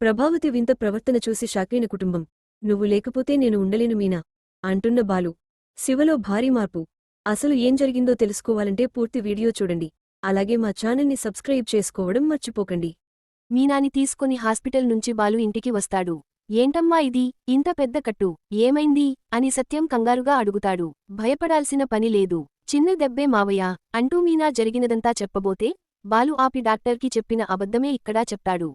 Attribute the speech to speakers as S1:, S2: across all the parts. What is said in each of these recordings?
S1: ప్రభావతి వింత ప్రవర్తన చూసి షాకైన కుటుంబం నువ్వు లేకపోతే నేను ఉండలేను మీనా అంటున్న బాలు శివలో భారీ మార్పు. అసలు ఏం జరిగిందో తెలుసుకోవాలంటే పూర్తి వీడియో చూడండి. అలాగే మా ఛానల్ని సబ్స్క్రైబ్ చేసుకోవడం మర్చిపోకండి
S2: మీనాని తీసుకొని హాస్పిటల్ నుంచి బాలు ఇంటికి వస్తాడు. ఏంటమ్మా ఇది? ఇంత పెద్ద కట్టు. ఏమైంది అని సత్యం కంగారుగా అడుగుతాడు. భయపడాల్సిన పని లేదు. చిన్న దెబ్బే మావయ్య అంటూ మీనా జరిగినదంతా చెప్పబోతే బాలు ఆపి డాక్టర్కి చెప్పిన అబద్ధమే ఇక్కడా చెప్తాడు.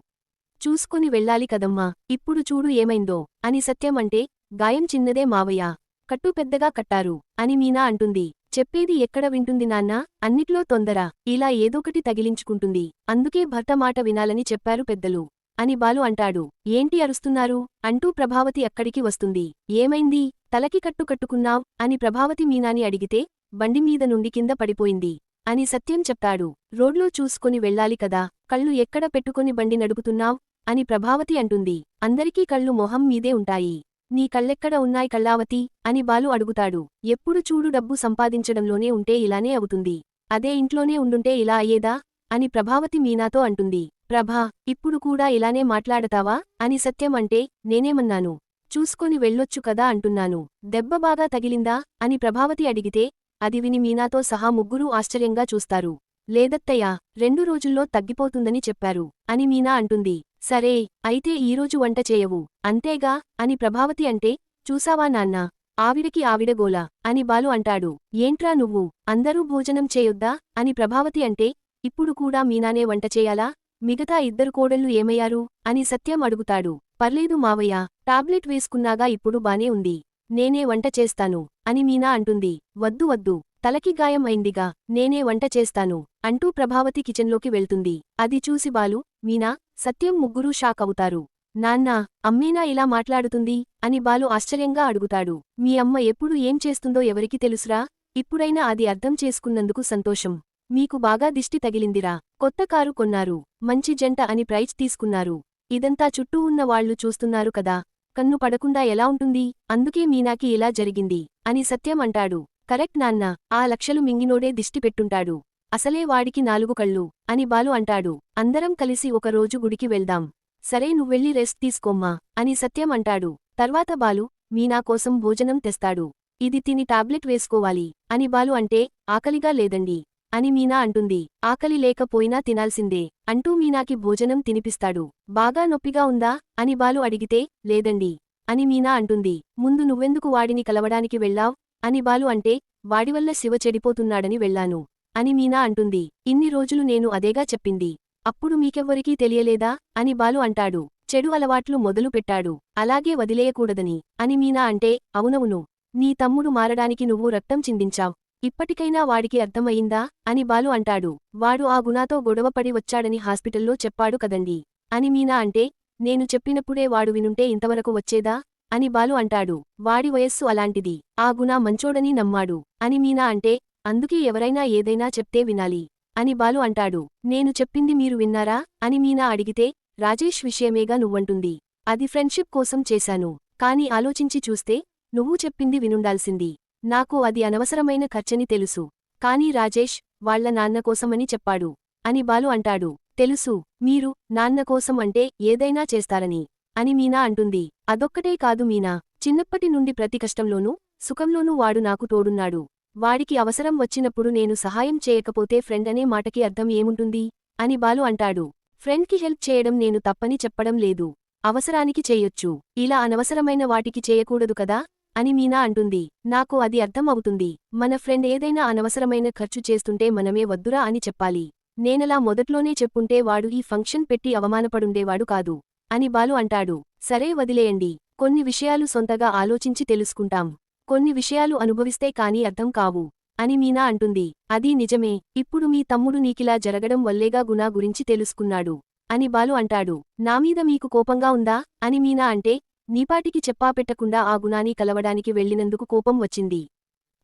S2: చూసుకొని వెళ్ళాలి కదమ్మా ఇప్పుడు చూడు ఏమైందో అని సత్యం అంటే గాయం చిన్నదే మావయ్య కట్టు పెద్దగా కట్టారు అని మీనా అంటుంది. చెప్పేది ఎక్కడ వింటుంది నాన్నా అన్నిట్లో తొందర ఇలా ఏదోకటి తగిలించుకుంటుంది అందుకే భర్త మాట వినాలని చెప్పారు పెద్దలు అని బాలు అంటాడు. ఏంటి అరుస్తున్నారు అంటూ ప్రభావతి అక్కడికి వస్తుంది. ఏమైంది తలకి కట్టు కట్టుకున్నావ్ అని ప్రభావతి మీనాని అడిగితే బండిమీద నుండి కింద పడిపోయింది అని సత్యం చెప్తాడు. రోడ్లో చూసుకొని వెళ్ళాలి కదా కళ్ళు ఎక్కడ పెట్టుకుని బండి నడుపుతున్నావ్ అని ప్రభావతి అంటుంది. అందరికీ కళ్ళు మొహం మీదే ఉంటాయి. నీ కళ్ళెక్కడ ఉన్నాయి కళ్ళావతి? అని బాలు అడుగుతాడు. ఎప్పుడు చూడు డబ్బు సంపాదించడంలోనే ఉంటే ఇలానే అవుతుంది. అదే ఇంట్లోనే ఉండుంటే ఇలా అయ్యేదా? అని ప్రభావతి మీనాతో అంటుంది. ప్రభా ఇప్పుడు కూడా ఇలానే మాట్లాడతావా? అని సత్యం అంటే నేనేమన్నాను? చూసుకొని వెళ్ళొచ్చు కదా అంటున్నాను. దెబ్బ బాగా తగిలిందా? అని ప్రభావతి అడిగితే అది విని మీనాతో సహా ముగ్గురూ ఆశ్చర్యంగా చూస్తారు. లేదత్తయ్యా రెండు రోజుల్లో తగ్గిపోతుందని చెప్పారు. అని మీనా అంటుంది. సరే అయితే ఈరోజు వంట చేయవు. అంతేగా? అని ప్రభావతి అంటే చూసావా నాన్నా? ఆవిడకి ఆవిడగోల అని బాలు అంటాడు. ఏంట్రా నువ్వు? అందరూ భోజనం చేయొద్దా? అని ప్రభావతి అంటే ఇప్పుడు కూడా మీనానే వంట చేయాలా? మిగతా ఇద్దరు కోడళ్ళు ఏమయ్యారు? అని సత్యం అడుగుతాడు. పర్లేదు మావయ్య టాబ్లెట్ వేసుకున్నాగా ఇప్పుడు బానే ఉంది. నేనే వంట చేస్తాను అని మీనా అంటుంది. వద్దు వద్దు. తలకి గాయం అయిందిగా నేనే వంట చేస్తాను అంటూ ప్రభావతి కిచెన్లోకి వెళ్తుంది. అది చూసి బాలు మీనా సత్యం ముగ్గురూ షాక్ అవుతారు. నాన్నా అమ్మేనా ఇలా మాట్లాడుతుంది? అని బాలు ఆశ్చర్యంగా అడుగుతాడు. మీ అమ్మ ఎప్పుడు ఏం చేస్తుందో ఎవరికి తెలుసురా? ఇప్పుడైనా అది అర్థం చేసుకున్నందుకు సంతోషం. మీకు బాగా దిష్టి తగిలిందిరా. కొత్త కారు కొన్నారు. మంచి జంట అని ప్రైజ్ తీసుకున్నారు. ఇదంతా చుట్టూ ఉన్న వాళ్ళు చూస్తున్నారు కదా. కన్ను పడకుండా ఎలా ఉంటుంది? అందుకే మీనాకి ఇలా జరిగింది. అని సత్యం అంటాడు. కరెక్ట్ నాన్న. ఆ లక్షలు మింగినోడే దిష్టి పెట్టుంటాడు. అసలే వాడికి నాలుగు కళ్ళు అని బాలు అంటాడు. అందరం కలిసి ఒకరోజు గుడికి వెళ్దాం. సరే నువ్వెళ్ళి రెస్ట్ తీసుకోమ్మా అని సత్యం అంటాడు. తర్వాత బాలు మీనా కోసం భోజనం తెస్తాడు. ఇది తిని టాబ్లెట్ వేసుకోవాలి అని బాలు అంటే ఆకలిగా లేదండి అని మీనా అంటుంది. ఆకలి లేకపోయినా తినాల్సిందే అంటూ మీనాకి భోజనం తినిపిస్తాడు. బాగా నొప్పిగా ఉందా అని బాలు అడిగితే లేదండి అని మీనా అంటుంది. ముందు నువ్వెందుకు వాడిని కలవడానికి వెళ్ళావ్? అని బాలు అంటే వాడివల్ల శివ చెడిపోతున్నాడని వెళ్ళాను. అని మీనా అంటుంది. ఇన్ని రోజులు నేను అదేగా చెప్పింది. అప్పుడు మీకెవ్వరికీ తెలియలేదా? అని బాలు అంటాడు. చెడు అలవాట్లు మొదలు పెట్టాడు. అలాగే వదిలేయకూడదని. అని మీనా అంటే అవునవును. నీ తమ్ముడు మారడానికి నువ్వు రక్తం చిందించావ్. ఇప్పటికైనా వాడికి అర్థమయ్యిందా? అని బాలు అంటాడు. వాడు ఆ గుణాతో గొడవపడి వచ్చాడని హాస్పిటల్లో చెప్పాడు కదండి. అని మీనా అంటే నేను చెప్పినప్పుడే వాడు వినుంటే ఇంతవరకు వచ్చేదా? అని బాలు అంటాడు. వాడి వయస్సు అలాంటిది. ఆ గుణ మంచోడని నమ్మాడు. అని మీనా అంటే అందుకే ఎవరైనా ఏదైనా చెప్తే వినాలి. అని బాలు అంటాడు. నేను చెప్పింది మీరు విన్నారా? అని మీనా అడిగితే రాజేష్ విషయమేగా నువ్వంటుంది. అది ఫ్రెండ్షిప్ కోసం చేశాను. కాని ఆలోచించి చూస్తే నువ్వు చెప్పింది వినుండాల్సింది. నాకు అది అనవసరమైన ఖర్చని తెలుసు. కాని రాజేష్ వాళ్ళ నాన్న కోసమని చెప్పాడు. అని బాలు అంటాడు. తెలుసు మీరు నాన్న కోసం అంటే ఏదైనా చేస్తారని. అని మీనా అంటుంది. అదొక్కటే కాదు మీనా. చిన్నప్పటి నుండి ప్రతి కష్టంలోనూ సుఖంలోనూ వాడు నాకు తోడున్నాడు. వాడికి అవసరం వచ్చినప్పుడు నేను సహాయం చేయకపోతే ఫ్రెండ్ అనే మాటకి అర్థం ఏముంటుంది? అని బాలు అంటాడు. ఫ్రెండ్కి హెల్ప్ చేయడం నేను తప్పని చెప్పడం లేదు. అవసరానికి చేయొచ్చు. ఇలా అనవసరమైన వాటికి చేయకూడదు కదా? అని మీనా అంటుంది. నాకు అది అర్థం అవుతుంది. మన ఫ్రెండ్ ఏదైనా అనవసరమైన ఖర్చు చేస్తుంటే మనమే వద్దురా అని చెప్పాలి. నేనలా మొదట్లోనే చెప్పుంటే వాడు ఈ ఫంక్షన్ పెట్టి అవమానపడుండేవాడు కాదు. అని బాలు అంటాడు. సరే వదిలేయండి. కొన్ని విషయాలు సొంతగా ఆలోచించి తెలుసుకుంటాం. కొన్ని విషయాలు అనుభవిస్తే కాని అర్థం కావు. అని మీనా అంటుంది. అదీ నిజమే. ఇప్పుడు మీ తమ్ముడు నీకిలా జరగడం వల్లేగా గునా గురించి తెలుసుకున్నాడు. అని బాలు అంటాడు. నామీద మీకు కోపంగా ఉందా? అని మీనా అంటే నీపాటికి చెప్పాపెట్టకుండా ఆ గుణాని కలవడానికి వెళ్ళినందుకు కోపం వచ్చింది.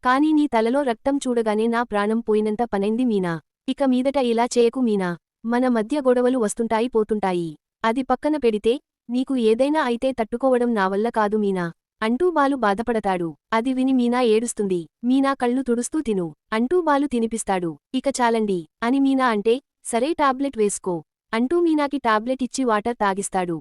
S2: కాని నీ తలలో రక్తం చూడగానే నా ప్రాణం పోయినంత పనైంది మీనా. ఇక మీదట ఇలా చేయకు మీనా. మన మధ్య గొడవలు వస్తుంటాయి పోతుంటాయి. అది పక్కన పెడితే నీకు ఏదైనా అయితే తట్టుకోవడం నా వల్ల కాదు మీనా. అంటూ బాలు బాధపడతాడు. అది విని మీనా ఏడుస్తుంది. మీనా కళ్ళు తుడుస్తూ తిను. అంటూ బాలు తినిపిస్తాడు. ఇక చాలండి. అని మీనా అంటే సరే టాబ్లెట్ వేసుకో. అంటూ మీనాకి టాబ్లెట్ ఇచ్చి వాటర్ తాగిస్తాడు.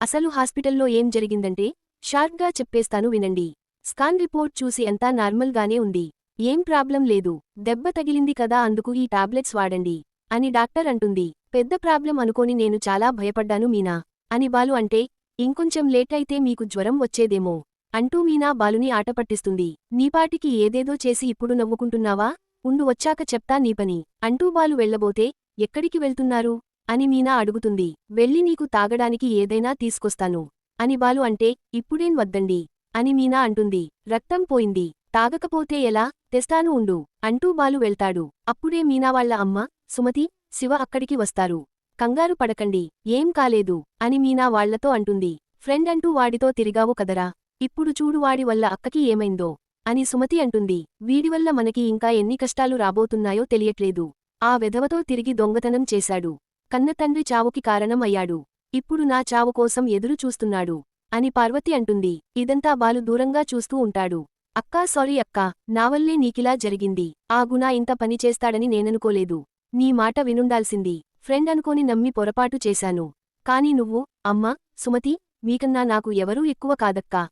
S2: అసలు హాస్పిటల్లో ఏం జరిగిందంటే షార్ప్గా చెప్పేస్తాను వినండి. స్కాన్ రిపోర్ట్ చూసి అంతా నార్మల్గానే ఉంది. ఏం ప్రాబ్లం లేదు. దెబ్బ తగిలింది కదా అందుకు ఈ టాబ్లెట్స్ వాడండి. అని డాక్టర్ అంటుంది. పెద్ద ప్రాబ్లం అనుకోని నేను చాలా భయపడ్డాను మీనా. అని బాలు అంటే ఇంకొంచెం లేట్ అయితే మీకు జ్వరం వచ్చేదేమో. అంటూ మీనా బాలుని ఆటపట్టిస్తుంది. నీపాటికి ఏదేదో చేసి ఇప్పుడు నవ్వుకుంటున్నావా? ఉండు వచ్చాక చెప్తా నీ పని. అంటూ బాలు వెళ్ళబోతే ఎక్కడికి వెళ్తున్నారు? అని మీనా అడుగుతుంది. వెళ్ళి నీకు తాగడానికి ఏదైనా తీసుకొస్తాను. అని బాలు అంటే ఇప్పుడేం వద్దండి? అని మీనా అంటుంది. రక్తం పోయింది. తాగకపోతే ఎలా? తెస్తాను ఉండు. అంటూ బాలు వెళ్తాడు. అప్పుడే మీనా వాళ్ళ అమ్మ సుమతి శివ అక్కడికి వస్తారు. కంగారు పడకండి. ఏం కాలేదు. అని మీనా వాళ్ళతో అంటుంది. ఫ్రెండ్ అంటూ వాడితో తిరిగావు కదరా? ఇప్పుడు చూడు వాడి వల్ల అక్కకి ఏమైందో అని సుమతి అంటుంది. వీడివల్ల మనకి ఇంకా ఎన్ని కష్టాలు రాబోతున్నాయో తెలియట్లేదు. ఆ వెధవతో తిరిగి దొంగతనం చేశాడు. కన్నతండ్రి చావుకి కారణం అయ్యాడు. ఇప్పుడు నా చావు కోసం ఎదురు చూస్తున్నాడు అని పార్వతి అంటుంది. ఇదంతా బాలు దూరంగా చూస్తూ ఉంటాడు. అక్కా సారీ అక్కా నావల్లే నీకిలా జరిగింది. ఆ గుణ ఇంత పని చేస్తాడని నేననుకోలేదు. నీ మాట వినుండాల్సింది. ఫ్రెండ్ అనుకోని నమ్మి పొరపాటు చేశాను. కాని నువ్వు అమ్మా సుమతి మీకన్నా నాకు ఎవరూ ఎక్కువ కాదక్కా.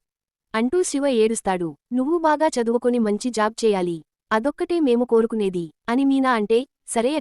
S2: అంటూ శివ ఏడుస్తాడు. నువ్వు బాగా చదువుకొని మంచి జాబ్ చేయాలి. అదొక్కటే మేము కోరుకునేది. అని మీనా అంటే సరే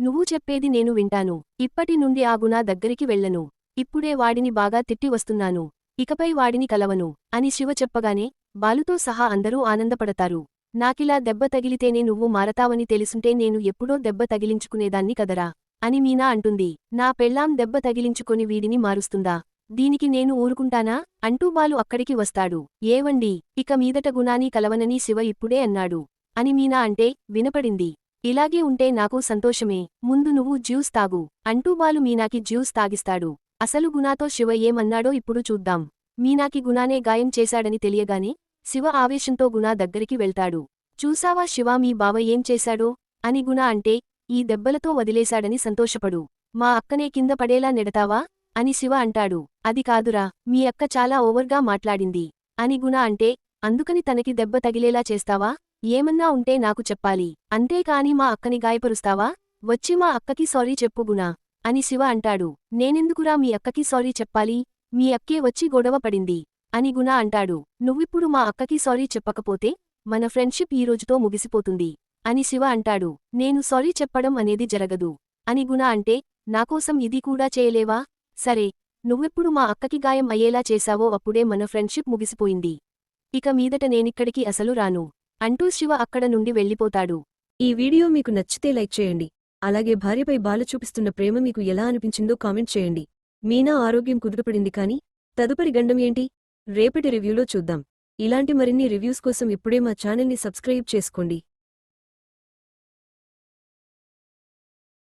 S2: నువ్వు చెప్పేది నేను వింటాను. ఇప్పటి నుండి ఆ గుణ దగ్గరికి వెళ్ళను. ఇప్పుడే వాడిని బాగా తిట్టి వస్తున్నాను. ఇకపై వాడిని కలవను. అని శివ చెప్పగానే బాలుతో సహా అందరూ ఆనందపడతారు. నాకిలా దెబ్బ తగిలితేనే నువ్వు మారతావని తెలుసుంటే నేను ఎప్పుడో దెబ్బ తగిలించుకునేదాన్ని కదరా. అని మీనా అంటుంది. నా పెళ్ళాం దెబ్బ తగిలించుకొని వీడిని మారుస్తుందా? దీనికి నేను ఊరుకుంటానా? అంటూ బాలు అక్కడికి వస్తాడు. ఏవండి? ఇక మీదట గుణాని కలవనని శివ ఇప్పుడే అన్నాడు. అని మీనా అంటే వినపడింది. ఇలాగే ఉంటే నాకు సంతోషమే. ముందు నువ్వు జ్యూస్ తాగు. అంటూ బాలు మీనాకి జ్యూస్ తాగిస్తాడు. అసలు గుణాతో శివ ఏమన్నాడో ఇప్పుడు చూద్దాం. మీనాకి గుణానే గాయం చేశాడని తెలియగానే శివ ఆవేశంతో గుణా దగ్గరికి వెళ్తాడు. చూసావా శివ మీ బావ ఏం చేశాడో? అని గుణ అంటే ఈ దెబ్బలతో వదిలేశాడని సంతోషపడు. మా అక్కనే కింద పడేలా నెడతావా? అని శివ అంటాడు. అది కాదురా మీ అక్క చాలా ఓవర్గా మాట్లాడింది. అని గుణ అంటే అందుకని తనకి దెబ్బ తగిలేలా చేస్తావా? ఏమన్నా ఉంటే నాకు చెప్పాలి. అంతేకాని మా అక్కని గాయపరుస్తావా? వచ్చి మా అక్కకి సారీ చెప్పు గుణ. అని శివ అంటాడు. నేనెందుకురా మీ అక్కకి సారీ చెప్పాలి? మీ అక్కే వచ్చి గొడవ పడింది. అని గుణ అంటాడు. నువ్విప్పుడు మా అక్కకి సారీ చెప్పకపోతే మన ఫ్రెండ్షిప్ ఈ రోజుతో ముగిసిపోతుంది. అని శివ అంటాడు. నేను సారీ చెప్పడం అనేది జరగదు. అని గుణ అంటే నాకోసం ఇది కూడా చేయలేవా? సరే నువ్వెప్పుడు మా అక్కకి గాయం అయ్యేలా చేశావో అప్పుడే మన ఫ్రెండ్షిప్ ముగిసిపోయింది. ఇక మీదట నేనిక్కడికి అసలు రాను. అంటూ శివ అక్కడ నుండి వెళ్ళిపోతాడు.
S1: ఈ వీడియో మీకు నచ్చితే లైక్ చేయండి. అలాగే భార్యపై బాలు చూపిస్తున్న ప్రేమ మీకు ఎలా అనిపించిందో కామెంట్ చేయండి. మీనా ఆరోగ్యం కుదుటపడింది కానీ తదుపరి గండం ఏంటి? రేపటి రివ్యూలో చూద్దాం. ఇలాంటి మరిన్ని రివ్యూస్ కోసం ఇప్పుడే మా ఛానల్ని సబ్స్క్రైబ్ చేసుకోండి.